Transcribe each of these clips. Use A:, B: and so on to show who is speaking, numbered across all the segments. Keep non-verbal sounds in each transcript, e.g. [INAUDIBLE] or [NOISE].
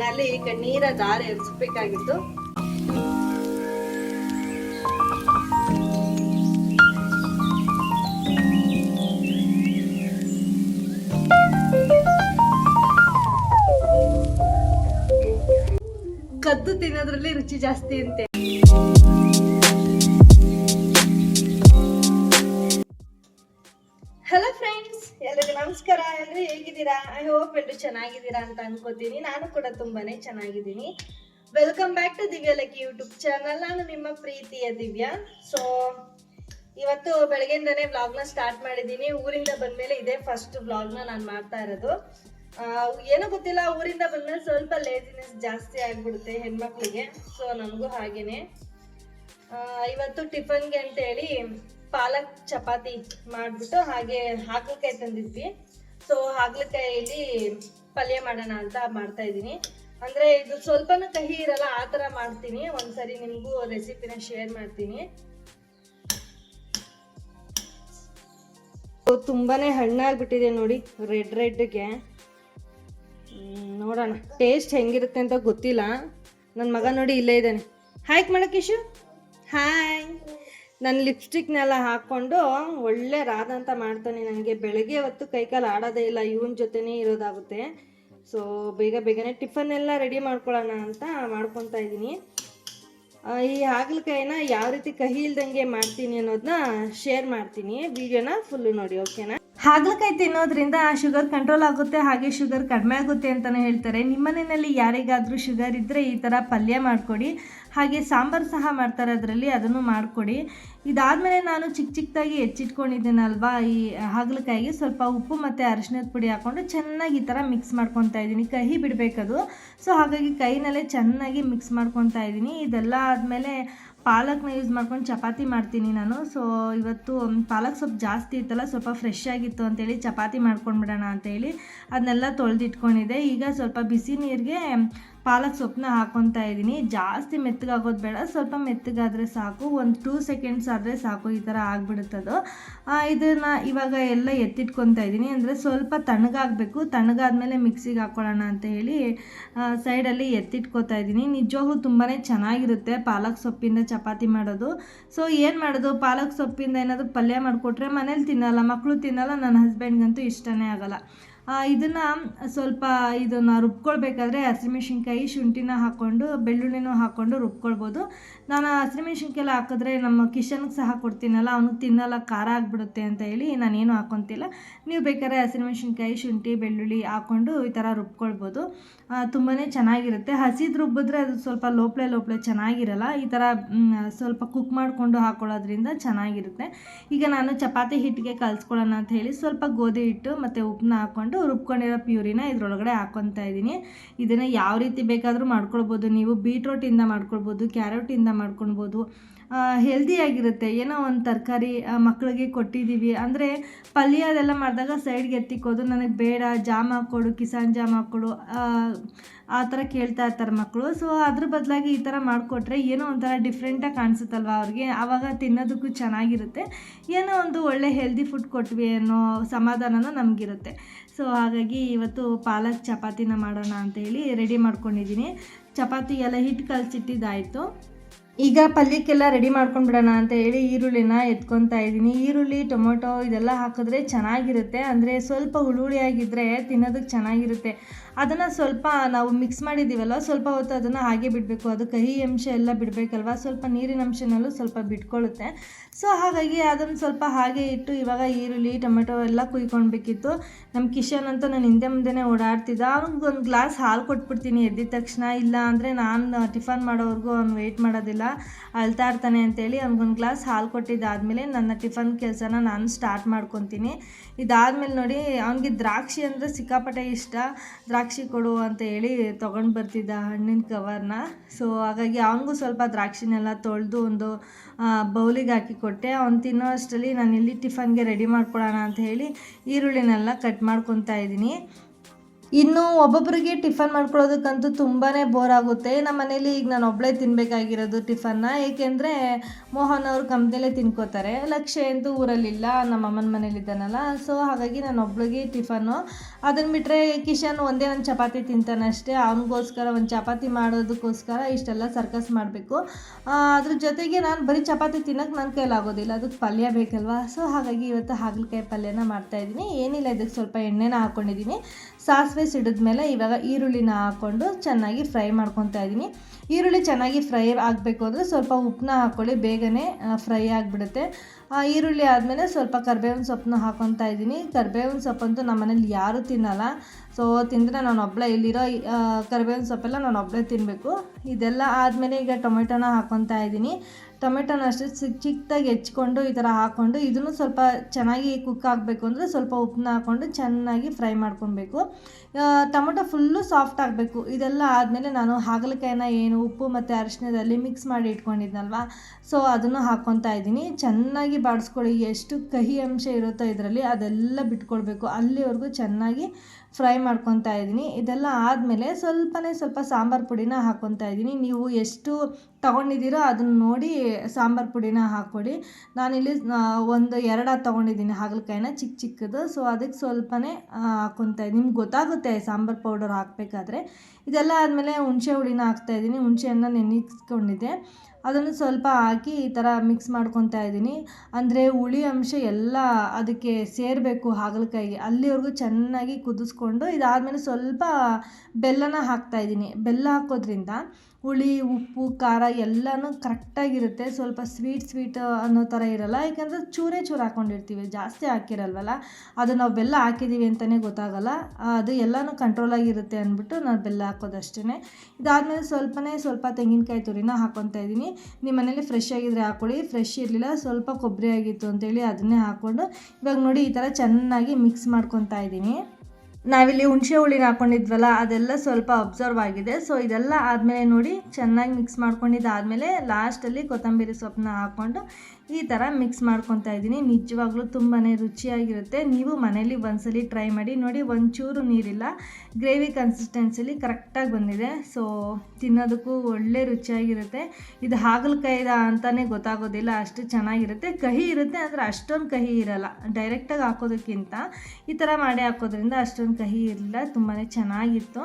A: ಕಣ್ಣಲ್ಲಿ ಕಣ್ಣೀರ ದಾರ ಎರಿಸಬೇಕಾಗಿತ್ತು. ಕದ್ದು ತಿನ್ನೋದ್ರಲ್ಲಿ ರುಚಿ ಜಾಸ್ತಿ ಅಂತೆ. ಚೆನ್ನಾಗಿದ್ದೀರಾ ಅಂತ ಅನ್ಕೋತೀನಿ. ನಾನು ಕೂಡ ತುಂಬಾನೇ ಚೆನ್ನಾಗಿದ್ದೀನಿ. Welcome back to Divya lucky YouTube channel ನಾನು ನಿಮ್ಮ ಪ್ರೀತಿಯ ದಿವ್ಯಾ. ಸೊ ಇವತ್ತು ಬೆಳಗ್ಗೆಯಿಂದನೇ ವ್ಲಾಗ್ನ ಸ್ಟಾರ್ಟ್ ಮಾಡಿದ್ದೀನಿ. ಊರಿಂದ ಬಂದ್ಮೇಲೆ ಇದೇ ಫಸ್ಟ್ ವ್ಲಾಗ್ನ ನಾನು ಮಾಡ್ತಾ ಇರೋದು. ಏನೋ ಗೊತ್ತಿಲ್ಲ, ಊರಿಂದ ಬಂದ್ಮೇಲೆ ಸ್ವಲ್ಪ ಲೇಜಿನೆಸ್ ಜಾಸ್ತಿ ಆಗ್ಬಿಡುತ್ತೆ ಹೆಣ್ಮಕ್ಳಿಗೆ. ಸೊ ನನಗೂ ಹಾಗೇನೆ. ಇವತ್ತು ಟಿಫನ್ಗೆ ಅಂತೇಳಿ ಪಾಲಕ್ ಚಪಾತಿ ಮಾಡಿಬಿಟ್ಟು ಹಾಗೆ ಹಾಕಲಿಕ್ಕೆ ತಂದಿದ್ವಿ. ಸೊ ಹಾಗಲಕಾಯಲ್ಲಿ ಪಲ್ಯ ಮಾಡೋಣ ಅಂತ ಮಾಡ್ತಾ ಇದ್ದೀನಿ. ಅಂದರೆ ಇದು ಸ್ವಲ್ಪನೂ ಕಹಿ ಇರಲ್ಲ, ಆ ಥರ ಮಾಡ್ತೀನಿ. ಒಂದ್ಸರಿ ನಿಮಗೂ ರೆಸಿಪಿನ ಶೇರ್ ಮಾಡ್ತೀನಿ. ತುಂಬಾನೇ ಹಣ್ಣಾಗ್ಬಿಟ್ಟಿದೆ ನೋಡಿ ರೆಡ್ ರೆಡ್ಗೆ ನೋಡೋಣ ಟೇಸ್ಟ್ ಹೆಂಗಿರುತ್ತೆ ಅಂತ ಗೊತ್ತಿಲ್ಲ. ನನ್ನ ಮಗ ನೋಡಿ ಇಲ್ಲೇ ಇದ್ದಾನೆ. ಹಾಯ್ ಮಾಡಕೇಶು ಹಾಯ್ ನನ್ನ ಲಿಪ್ಸ್ಟಿಕ್ನೆಲ್ಲ ಹಾಕ್ಕೊಂಡು ಒಳ್ಳೆ ರಾಧ ಅಂತ ಮಾಡ್ತಾನೆ ನನಗೆ ಬೆಳಗ್ಗೆ ಹೊತ್ತು ಕೈಕಾಲು ಆಡೋದೇ ಇಲ್ಲ, ಇವನ ಜೊತೆನೇ ಇರೋದಾಗುತ್ತೆ. ಸೊ ಬೇಗ ಬೇಗನೆ ಟಿಫನ್ ಎಲ್ಲ ರೆಡಿ ಮಾಡ್ಕೊಳ್ಳೋಣ ಅಂತ ಮಾಡ್ಕೊತಾ ಇದ್ದೀನಿ. ಈ ಹಾಗಲಕಾಯಿನ ಯಾವ ರೀತಿ ಕಹಿ ಇಲ್ದಂಗೆ ಮಾಡ್ತೀನಿ ಅನ್ನೋದನ್ನ ಶೇರ್ ಮಾಡ್ತೀನಿ. ವಿಡಿಯೋನ ಫುಲ್ಲು ನೋಡಿ ಓಕೆನಾ ಹಾಗಲಕಾಯಿ ತಿನ್ನೋದ್ರಿಂದ ಶುಗರ್ ಕಂಟ್ರೋಲ್ ಆಗುತ್ತೆ, ಹಾಗೆ ಶುಗರ್ ಕಡಿಮೆ ಆಗುತ್ತೆ ಅಂತಲೇ ಹೇಳ್ತಾರೆ. ನಿಮ್ಮನೆಯಲ್ಲಿ ಯಾರಿಗಾದರೂ ಶುಗರ್ ಇದ್ದರೆ ಈ ಥರ ಪಲ್ಯ ಮಾಡಿಕೊಡಿ, ಹಾಗೆ ಸಾಂಬಾರು ಸಹ ಮಾಡ್ತಾರೆ ಅದರಲ್ಲಿ, ಅದನ್ನು ಮಾಡಿಕೊಡಿ. ಇದಾದಮೇಲೆ ನಾನು ಚಿಕ್ಕ ಚಿಕ್ಕದಾಗಿ ಹೆಚ್ಚಿಟ್ಕೊಂಡಿದ್ದೀನಲ್ವಾ, ಈ ಹಾಗಲಕಾಯಿಗೆ ಸ್ವಲ್ಪ ಉಪ್ಪು ಮತ್ತು ಅರಿಶಿನದ ಪುಡಿ ಹಾಕ್ಕೊಂಡು ಚೆನ್ನಾಗಿ ಈ ಥರ ಮಿಕ್ಸ್ ಮಾಡ್ಕೊತಾ ಇದ್ದೀನಿ. ಕಹಿ ಬಿಡಬೇಕದು. ಸೊ ಹಾಗಾಗಿ ಕೈನಲ್ಲೇ ಚೆನ್ನಾಗಿ ಮಿಕ್ಸ್ ಮಾಡ್ಕೊತಾ ಇದ್ದೀನಿ. ಇದೆಲ್ಲ ಆದಮೇಲೆ ಪಾಲಕ್ನ ಯೂಸ್ ಮಾಡ್ಕೊಂಡು ಚಪಾತಿ ಮಾಡ್ತೀನಿ ನಾನು. ಸೊ ಇವತ್ತು ಪಾಲಕ್ ಸ್ವಲ್ಪ ಜಾಸ್ತಿ ಇತ್ತಲ್ಲ, ಸ್ವಲ್ಪ ಫ್ರೆಶ್ ಆಗಿತ್ತು ಅಂತೇಳಿ ಚಪಾತಿ ಮಾಡ್ಕೊಂಡ್ಬಿಡೋಣ ಅಂತೇಳಿ ಅದನ್ನೆಲ್ಲ ತೊಳೆದಿಟ್ಕೊಂಡಿದ್ದೆ. ಈಗ ಸ್ವಲ್ಪ ಬಿಸಿ ನೀರಿಗೆ ಪಾಲಕ್ ಸೊಪ್ಪನ್ನ ಹಾಕ್ಕೊತಾ ಇದ್ದೀನಿ. ಜಾಸ್ತಿ ಮೆತ್ತಗಾಗೋದು ಬೇಡ. ಸ್ವಲ್ಪ ಮೆತ್ತಗಾದರೆ ಸಾಕು. ಒಂದು ಟೂ ಸೆಕೆಂಡ್ಸ್ ಆದರೆ ಸಾಕು. ಈ ಥರ ಆಗಿಬಿಡುತ್ತದು ಇದನ್ನು ಇವಾಗ ಎಲ್ಲ ಎತ್ತಿಟ್ಕೊತಾ ಇದ್ದೀನಿ. ಅಂದರೆ ಸ್ವಲ್ಪ ತಣ್ಣಗಾಗಬೇಕು. ತಣ್ಣಗಾದ್ಮೇಲೆ ಮಿಕ್ಸಿಗೆ ಹಾಕ್ಕೊಳ್ಳೋಣ ಅಂತ ಹೇಳಿ ಸೈಡಲ್ಲಿ ಎತ್ತಿಟ್ಕೊತಾ ಇದ್ದೀನಿ. ನಿಜವಾಗ್ಲೂ ತುಂಬಾ ಚೆನ್ನಾಗಿರುತ್ತೆ ಪಾಲಕ್ ಸೊಪ್ಪಿಂದ ಚಪಾತಿ ಮಾಡೋದು. ಸೊ ಏನು ಮಾಡೋದು? ಪಾಲಕ್ ಸೊಪ್ಪಿಂದ ಏನಾದರೂ ಪಲ್ಯ ಮಾಡಿಕೊಟ್ರೆ ಮನೇಲಿ ತಿನ್ನಲ್ಲ ಮಕ್ಕಳು ತಿನ್ನಲ್ಲ ನನ್ನ ಹಸ್ಬೆಂಡ್ಗಂತೂ ಇಷ್ಟನೇ ಆಗಲ್ಲ. ಇದನ್ನ ಸ್ವಲ್ಪ ಇದನ್ನ ರುಬ್ಕೊಳ್ಬೇಕಾದ್ರೆ ಹಸಿಮೆಣ್ಸಿನ್ಕಾಯಿ ಶುಂಠಿನ ಹಾಕ್ಕೊಂಡು ಬೆಳ್ಳುಳ್ಳಿನೂ ಹಾಕ್ಕೊಂಡು ರುಬ್ಕೊಳ್ಬೋದು. ನಾನು ಹಸಿಮೆಣ್ಸಿನ್ಕಾಯಿ ಹಾಕಿದ್ರೆ ನಮ್ಮ ಕಿಶನ್ಗೆ ಸಹ ಕೊಡ್ತೀನಲ್ಲ ಅವ್ನಿಗೆ ತಿನ್ನಲ್ಲ, ಖಾರ ಆಗಿಬಿಡುತ್ತೆ ಅಂತ ಹೇಳಿ ನಾನೇನು ಹಾಕ್ಕೊತಿಲ್ಲ ನೀವು ಬೇಕಾದ್ರೆ ಹಸಿಮೆಣ್ಸಿನ್ಕಾಯಿ ಶುಂಠಿ, ಬೆಳ್ಳುಳ್ಳಿ ಹಾಕ್ಕೊಂಡು ಈ ಥರ ರುಬ್ಕೊಳ್ಬೋದು. ತುಂಬಾ ಚೆನ್ನಾಗಿರುತ್ತೆ. ಹಸಿದು ರುಬ್ಬಿದ್ರೆ ಅದು ಸ್ವಲ್ಪ ಲೋಪ್ಲೆ ಲೋಪ್ಲೆ ಚೆನ್ನಾಗಿರಲ್ಲ, ಈ ಥರ ಸ್ವಲ್ಪ ಕುಕ್ ಮಾಡಿಕೊಂಡು ಹಾಕ್ಕೊಳ್ಳೋದ್ರಿಂದ ಚೆನ್ನಾಗಿರುತ್ತೆ. ಈಗ ನಾನು ಚಪಾತಿ ಹಿಟ್ಟಿಗೆ ಕಲಿಸ್ಕೊಳ್ಳೋಣ ಅಂತ ಹೇಳಿ ಸ್ವಲ್ಪ ಗೋಧಿ ಹಿಟ್ಟು ಮತ್ತು ಉಪ್ಪನ್ನ ಹಾಕ್ಕೊಂಡು ರುಬ್ಕೊಂಡಿರೋ ಪ್ಯೂರಿನ ಇದರೊಳಗಡೆ ಹಾಕ್ಕೊತಾ ಇದ್ದೀನಿ. ಇದನ್ನು ಯಾವ ರೀತಿ ಬೇಕಾದರೂ ಮಾಡ್ಕೊಳ್ಬೋದು. ನೀವು ಬೀಟ್ರೋಟಿಂದ ಮಾಡ್ಕೊಳ್ಬೋದು ಕ್ಯಾರೆಟಿಂದ ಮಾಡ್ಕೊಳ್ಬೋದು. ಹೆಲ್ದಿಯಾಗಿರುತ್ತೆ ಏನೋ ಒಂದು ತರಕಾರಿ ಮಕ್ಕಳಿಗೆ ಕೊಟ್ಟಿದ್ದೀವಿ ಅಂದರೆ ಪಲ್ಯ ಅದೆಲ್ಲ ಮಾಡಿದಾಗ ಸೈಡ್ಗೆ ಎತ್ತಿಕ್ಕೋದು. ನನಗೆ ಬೇಡ ಜಾಮ್ ಹಾಕ್ಕೊಡು ಕಿಸಾನ್ ಜಾಮ್ ಹಾಕ್ಕೊಡು. ಆ, ಆ ಥರ ಕೇಳ್ತಾ ಇರ್ತಾರೆ ಮಕ್ಕಳು ಸೊ ಅದ್ರ ಬದಲಾಗಿ ಈ ಥರ ಮಾಡಿಕೊಟ್ರೆ ಏನೋ ಒಂಥರ ಡಿಫ್ರೆಂಟಾಗಿ ಕಾಣಿಸುತ್ತಲ್ವ ಅವ್ರಿಗೆ? ಆವಾಗ ತಿನ್ನೋದಕ್ಕೂ ಚೆನ್ನಾಗಿರುತ್ತೆ. ಏನೋ ಒಂದು ಒಳ್ಳೆ ಹೆಲ್ದಿ ಫುಡ್ ಕೊಟ್ವಿ ಅನ್ನೋ ಸಮಾಧಾನನೂ ನಮಗಿರುತ್ತೆ. ಸೊ ಹಾಗಾಗಿ ಇವತ್ತು ಪಾಲಕ್ ಚಪಾತಿನ ಮಾಡೋಣ ಅಂತ ಹೇಳಿ ರೆಡಿ ಮಾಡ್ಕೊಂಡಿದ್ದೀನಿ. ಚಪಾತಿ ಎಲ್ಲ ಹಿಟ್ಟು ಕಲಸಿಟ್ಟಿದ್ದಾಯಿತು. ಈಗ ಪಲ್ಯಕ್ಕೆಲ್ಲ ರೆಡಿ ಮಾಡ್ಕೊಂಡ್ಬಿಡೋಣ ಅಂತ ಹೇಳಿ ಈರುಳ್ಳಿನ ಎತ್ಕೊತಾ ಇದ್ದೀನಿ. ಈರುಳ್ಳಿ, ಟೊಮೊಟೊ ಇದೆಲ್ಲ ಹಾಕಿದ್ರೆ ಚೆನ್ನಾಗಿರುತ್ತೆ. ಅಂದರೆ ಸ್ವಲ್ಪ ಹುಳುಳಿಯಾಗಿದ್ದರೆ ತಿನ್ನೋದಕ್ಕೆ ಚೆನ್ನಾಗಿರುತ್ತೆ. ಅದನ್ನು ಸ್ವಲ್ಪ ನಾವು ಮಿಕ್ಸ್ ಮಾಡಿದ್ದೀವಲ್ಲ ಸ್ವಲ್ಪ ಹೊತ್ತು ಅದನ್ನು ಹಾಗೆ ಬಿಡಬೇಕು. ಅದು ಕಹಿ ಅಂಶ ಎಲ್ಲ ಬಿಡಬೇಕಲ್ವಾ, ಸ್ವಲ್ಪ ನೀರಿನ ಅಂಶನಲ್ಲೂ ಸ್ವಲ್ಪ ಬಿಟ್ಕೊಳ್ಳುತ್ತೆ. ಸೊ ಹಾಗಾಗಿ ಅದನ್ನು ಸ್ವಲ್ಪ ಹಾಗೆ ಇಟ್ಟು ಇವಾಗ ಈರುಳ್ಳಿ, ಟೊಮೆಟೊ ಎಲ್ಲ ಕುಯ್ಕೊಳ್ಬೇಕಿತ್ತು ನಮ್ಮ ಕಿಶನ್ ಅಂತ ನಾನು ಹಿಂದೆ ಮುಂದೆನೇ ಓಡಾಡ್ತಿದ್ದ. ಅವ್ನಿಗೆ ಒಂದು ಗ್ಲಾಸ್ ಹಾಲು ಕೊಟ್ಬಿಡ್ತೀನಿ ಎದ್ದಿದ ತಕ್ಷಣ. ಇಲ್ಲ ಅಂದರೆ ನಾನು ಟಿಫನ್ ಮಾಡೋವರೆಗೂ ಅವ್ನು ವೆಯ್ಟ್ ಮಾಡೋದಿಲ್ಲ. ಅಳ್ತಾ ಇರ್ತಾನೆ ಅಂತೇಳಿ ಅವ್ನಿಗೊಂದು ಗ್ಲಾಸ್ ಹಾಲು ಕೊಟ್ಟಿದ್ದಾದಮೇಲೆ ನನ್ನ ಟಿಫನ್ ಕೆಲಸನ ನಾನು ಸ್ಟಾರ್ಟ್ ಮಾಡ್ಕೊತೀನಿ. ಇದಾದಮೇಲೆ ನೋಡಿ, ಅವನಿಗೆ ದ್ರಾಕ್ಷಿ ಅಂದರೆ ಸಿಕ್ಕಾಪಟ್ಟೆ ಇಷ್ಟ. ದ್ರಾಕ್ಷಿ ಕೊಡು ಅಂತ ಹೇಳಿ ತೊಗೊಂಡು ಬರ್ತಿದ್ದ ಹಣ್ಣಿನ ಕವರ್ನ ಸೊ ಹಾಗಾಗಿ ಅವನಿಗೂ ಸ್ವಲ್ಪ ದ್ರಾಕ್ಷಿನೆಲ್ಲ ತೊಳೆದು ಒಂದು ಬೌಲಿಗೆ ಹಾಕಿ ಕೊಟ್ಟೆ. ಅವ್ನು ತಿನ್ನೋ ಅಷ್ಟರಲ್ಲಿ ನಾನು ಇಲ್ಲಿ ಟಿಫನ್ಗೆ ರೆಡಿ ಮಾಡ್ಕೊಳ್ಳೋಣ ಅಂತ ಹೇಳಿ ಈರುಳ್ಳಿನೆಲ್ಲ ಕಟ್ ಮಾಡ್ಕೊತಾ ಇದ್ದೀನಿ. ಇನ್ನು ಒಬ್ಬೊಬ್ಬರಿಗೆ ಟಿಫನ್ ಮಾಡ್ಕೊಳ್ಳೋದಕ್ಕಂತೂ ತುಂಬಾ ಬೋರ್ ಆಗುತ್ತೆ. ನಮ್ಮ ಮನೇಲಿ ಈಗ ನಾನು ಒಬ್ಬಳೇ ತಿನ್ನಬೇಕಾಗಿರೋದು ಟಿಫನ್ನ. ಏಕೆಂದರೆ ಮೋಹನ್ ಅವರು ಕಂಪ್ನಿಲೇ ತಿನ್ಕೋತಾರೆ. ಲಕ್ಷ್ಯ ಅಂತೂ ಊರಲ್ಲಿಲ್ಲ. ನಮ್ಮ ಅಮ್ಮನ ಮನೇಲಿದ್ದಾನಲ್ಲ. ಸೊ ಹಾಗಾಗಿ ನಾನು ಒಬ್ಳಿಗೆ ಟಿಫನ್ನು. ಅದನ್ನು ಬಿಟ್ಟರೆ ಕಿಶನ್ ಒಂದೇ ಒಂದು ಚಪಾತಿ ತಿಂತಾನೆ ಅಷ್ಟೇ. ಅವನಿಗೋಸ್ಕರ ಒಂದು ಚಪಾತಿ ಮಾಡೋದಕ್ಕೋಸ್ಕರ ಇಷ್ಟೆಲ್ಲ ಸರ್ಕಸ್ ಮಾಡಬೇಕು. ಅದ್ರ ಜೊತೆಗೆ ನಾನು ಬರೀ ಚಪಾತಿ ತಿನ್ನೋಕೆ ನನ್ನ ಕೈಲಾಗೋದಿಲ್ಲ. ಅದಕ್ಕೆ ಪಲ್ಯ ಬೇಕಲ್ವಾ? ಸೊ ಹಾಗಾಗಿ ಇವತ್ತು ಹಾಗಲಕಾಯಿ ಪಲ್ಯನ ಮಾಡ್ತಾಯಿದ್ದೀನಿ ಏನಿಲ್ಲ ಇದಕ್ಕೆ ಸ್ವಲ್ಪ ಎಣ್ಣೆನ ಹಾಕ್ಕೊಂಡಿದ್ದೀನಿ ಸಾಸಿವೆ ಸಿಡಿದ್ಮೇಲೆ ಇವಾಗ ಈರುಳ್ಳಿನ ಹಾಕ್ಕೊಂಡು ಚೆನ್ನಾಗಿ ಫ್ರೈ ಮಾಡ್ಕೊತಾ ಇದ್ದೀನಿ. ಈರುಳ್ಳಿ ಚೆನ್ನಾಗಿ ಫ್ರೈ ಆಗಬೇಕು ಅಂದರೆ ಸ್ವಲ್ಪ ಉಪ್ಪನ್ನ ಹಾಕ್ಕೊಳ್ಳಿ ಬೇಗನೆ ಫ್ರೈ ಆಗಿಬಿಡುತ್ತೆ. ಈರುಳ್ಳಿ ಆದಮೇಲೆ ಸ್ವಲ್ಪ ಕರ್ಬೇವಿನ ಸೊಪ್ಪನ್ನ ಹಾಕೊತಾ ಇದ್ದೀನಿ. ಕರ್ಬೇವಿನ ಸೊಪ್ಪಂತೂ ನಮ್ಮ ಮನೇಲಿ ಯಾರೂ ತಿನ್ನಲ್ಲ. ಸೊ ತಿಂದರೆ ನಾನು ಒಬ್ಬಳೆ ಇಲ್ಲಿರೋ ಕರ್ಬೇವಿನ ಸೊಪ್ಪೆಲ್ಲ ನಾನು ಒಬ್ಬಳೇ ತಿನ್ನಬೇಕು ಇದೆಲ್ಲ ಆದಮೇಲೆ ಈಗ ಟೊಮೆಟೊನ ಹಾಕ್ಕೊತಾ ಇದ್ದೀನಿ. ಟೊಮೆಟೊನ ಅಷ್ಟೇ ಚಿಕ್ಕ ಚಿಕ್ಕದಾಗಿ ಹೆಚ್ಕೊಂಡು ಈ ಥರ ಹಾಕ್ಕೊಂಡು ಇದನ್ನು ಸ್ವಲ್ಪ ಚೆನ್ನಾಗಿ ಕುಕ್ ಆಗಬೇಕು ಅಂದರೆ ಸ್ವಲ್ಪ ಉಪ್ಪನ್ನ ಹಾಕ್ಕೊಂಡು ಚೆನ್ನಾಗಿ ಫ್ರೈ ಮಾಡ್ಕೊಬೇಕು. ಟೊಮೆಟೊ ಫುಲ್ಲು ಸಾಫ್ಟ್ ಆಗಬೇಕು. ಇದೆಲ್ಲ ಆದಮೇಲೆ ನಾನು ಹಾಗಲಕಾಯಿನ ಏನು ಉಪ್ಪು ಮತ್ತು ಅರಿಶಿನದಲ್ಲಿ ಮಿಕ್ಸ್ ಮಾಡಿ ಇಟ್ಕೊಂಡಿದ್ನಲ್ವ? ಸೊ ಅದನ್ನು ಹಾಕ್ಕೊತಾ ಇದ್ದೀನಿ. ಚೆನ್ನಾಗಿ ಬಾಡಿಸ್ಕೊಳ್ಳಿ. ಎಷ್ಟು ಕಹಿ ಅಂಶ ಇರುತ್ತೋ ಇದರಲ್ಲಿ ಅದೆಲ್ಲ ಬಿಟ್ಕೊಳ್ಬೇಕು ಅಲ್ಲಿವರೆಗೂ ಚೆನ್ನಾಗಿ ಫ್ರೈ ಮಾಡ್ಕೊತಾ ಇದ್ದೀನಿ. ಇದೆಲ್ಲ ಆದಮೇಲೆ ಸ್ವಲ್ಪನೇ ಸ್ವಲ್ಪ ಸಾಂಬಾರು ಪುಡಿನ ಹಾಕ್ಕೊತಾ ಇದ್ದೀನಿ. ನೀವು ಎಷ್ಟು ತೊಗೊಂಡಿದ್ದೀರೋ ಅದನ್ನು ನೋಡಿ ಸಾಂಬಾರು ಪುಡಿನ ಹಾಕ್ಕೊಡಿ. ನಾನಿಲ್ಲಿ ಒಂದು ಎರಡು ತೊಗೊಂಡಿದ್ದೀನಿ ಹಾಗಲಕಾಯಿನ, ಚಿಕ್ಕ ಚಿಕ್ಕದು. ಸೊ ಅದಕ್ಕೆ ಸ್ವಲ್ಪನೇ ಹಾಕ್ಕೊತಾ ಇದ್ದೀನಿ. ನಿಮ್ಗೆ ಗೊತ್ತಾಗುತ್ತೆ ಸಾಂಬಾರು ಪೌಡರ್ ಹಾಕಬೇಕಾದ್ರೆ. ಇದೆಲ್ಲ ಆದಮೇಲೆ ಹುಣಸೆ ಹುಳಿನ ಹಾಕ್ತಾಯಿದ್ದೀನಿ ಹುಣಸೆಯನ್ನು ನೆನೆಸ್ಕೊಂಡಿದ್ದೆ. ಅದನ್ನು ಸ್ವಲ್ಪ ಹಾಕಿ ಈ ಥರ ಮಿಕ್ಸ್ ಮಾಡ್ಕೊತಾ ಇದ್ದೀನಿ. ಅಂದರೆ ಹುಳಿ ಅಂಶ ಎಲ್ಲ ಅದಕ್ಕೆ ಸೇರಬೇಕು ಹಾಗಲಕಾಯಿಗೆ. ಅಲ್ಲಿವರೆಗೂ ಚೆನ್ನಾಗಿ ಕುದಿಸ್ಕೊಂಡು ಇದಾದಮೇಲೆ ಸ್ವಲ್ಪ ಬೆಲ್ಲನ ಹಾಕ್ತಾಯಿದ್ದೀನಿ ಬೆಲ್ಲ ಹಾಕೋದ್ರಿಂದ ಹುಳಿ, ಉಪ್ಪು, ಖಾರ ಎಲ್ಲನೂ ಕರೆಕ್ಟಾಗಿರುತ್ತೆ ಸ್ವಲ್ಪ ಸ್ವೀಟ್ ಸ್ವೀಟ್ ಅನ್ನೋ ಥರ ಇರಲ್ಲ. ಯಾಕಂದರೆ ಚೂರೇ ಚೂರು ಹಾಕ್ಕೊಂಡಿರ್ತೀವಿ ಜಾಸ್ತಿ ಹಾಕಿರಲ್ವಲ್ಲ? ಅದು ನಾವು ಬೆಲ್ಲ ಹಾಕಿದ್ದೀವಿ ಅಂತಲೇ ಗೊತ್ತಾಗಲ್ಲ. ಅದು ಎಲ್ಲನೂ ಕಂಟ್ರೋಲಾಗಿರುತ್ತೆ ಅಂದ್ಬಿಟ್ಟು ನಾನು ಬೆಲ್ಲ ಹಾಕೋದಷ್ಟೇ ಇದಾದಮೇಲೆ ಸ್ವಲ್ಪನೇ ಸ್ವಲ್ಪ ತೆಂಗಿನಕಾಯಿ ತುರಿನ ಹಾಕ್ಕೊತಾ ಇದ್ದೀನಿ. ನಿಮ್ಮ ಮನೇಲಿ ಫ್ರೆಶ್ ಆಗಿದ್ರೆ ಹಾಕ್ಕೊಳ್ಳಿ ಫ್ರೆಶ್ ಇರಲಿಲ್ಲ, ಸ್ವಲ್ಪ ಕೊಬ್ಬರಿ ಆಗಿತ್ತು ಅಂತೇಳಿ ಅದನ್ನೇ ಹಾಕ್ಕೊಂಡು ಇವಾಗ ನೋಡಿ ಈ ಥರ ಚೆನ್ನಾಗಿ ಮಿಕ್ಸ್ ಮಾಡ್ಕೊತಾ ಇದ್ದೀನಿ. ನಾವಿಲ್ಲಿ ಹುಣಸೆ ಹುಳಿನ ಹಾಕೊಂಡಿದ್ವಲ್ಲ, ಅದೆಲ್ಲ ಸ್ವಲ್ಪ ಅಬ್ಸರ್ವ್ ಆಗಿದೆ. ಸೊ ಇದೆಲ್ಲ ಆದಮೇಲೆ ನೋಡಿ, ಚೆನ್ನಾಗಿ ಮಿಕ್ಸ್ ಮಾಡ್ಕೊಂಡಿದ್ದಾದಮೇಲೆ ಲಾಸ್ಟಲ್ಲಿ ಕೊತ್ತಂಬರಿ ಸೊಪ್ಪನ್ನ ಹಾಕ್ಕೊಂಡು ಈ ಥರ ಮಿಕ್ಸ್ ಮಾಡ್ಕೊತಾ ಇದ್ದೀನಿ. ನಿಜವಾಗ್ಲೂ ತುಂಬಾ ರುಚಿಯಾಗಿರುತ್ತೆ. ನೀವು ಮನೇಲಿ ಒಂದ್ಸಲಿ ಟ್ರೈ ಮಾಡಿ ನೋಡಿ. ಒಂಚೂರು ನೀರಿಲ್ಲ. ಗ್ರೇವಿ ಕನ್ಸಿಸ್ಟೆನ್ಸಿಲಿ ಕರೆಕ್ಟಾಗಿ ಬಂದಿದೆ. ಸೊ ತಿನ್ನೋದಕ್ಕೂ ಒಳ್ಳೆ ರುಚಿಯಾಗಿರುತ್ತೆ. ಇದು ಹಾಗಲಕಾಯಿದ ಅಂತಲೇ ಗೊತ್ತಾಗೋದಿಲ್ಲ. ಅಷ್ಟು ಚೆನ್ನಾಗಿರುತ್ತೆ. ಕಹಿ ಇರುತ್ತೆ ಆದರೆ ಅಷ್ಟೊಂದು ಕಹಿ ಇರಲ್ಲ. ಡೈರೆಕ್ಟಾಗಿ ಹಾಕೋದಕ್ಕಿಂತ ಈ ಥರ ಮಾಡಿ ಹಾಕೋದ್ರಿಂದ ಅಷ್ಟೊಂದು ಕಹಿ ಇರಲಿಲ್ಲ. ತುಂಬಾ ಚೆನ್ನಾಗಿತ್ತು.